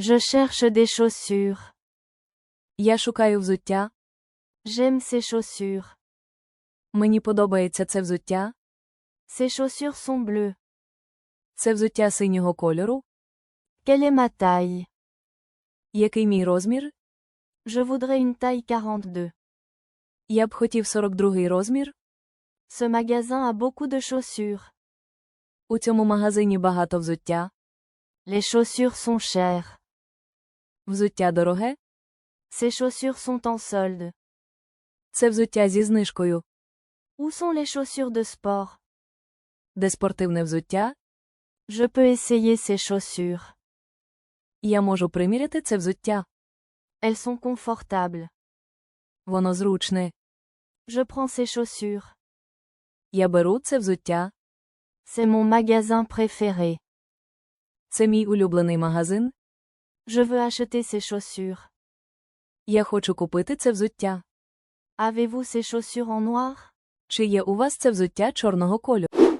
Je cherche des chaussures. Я шукаю взуття. J'aime ces chaussures. Мені подобається це взуття. Ces chaussures sont bleues. Це взуття синього кольору. Quelle est ma taille Який мій розмір? Je voudrais une taille 42. Я б хотів 42 розмір. Ce magasin a beaucoup de chaussures. У цьому магазині багато взуття. Les chaussures sont chères. Взуття дороге. Ces chaussures sont en solde. Це взуття зі знижкою. Où sont les chaussures de sport Де спортивне взуття. Je peux essayer ces chaussures. Я можу приміряти це взуття. Elles sont confortables. Воно зручне. Je prends ces chaussures. Я беру це взуття. C'est mon magasin préféré. Це мій улюблений магазин. Je veux acheter ces chaussures. Я хочу купити це взуття. Avez-vous ces chaussures en noir Чи є у вас це взуття чорного кольору?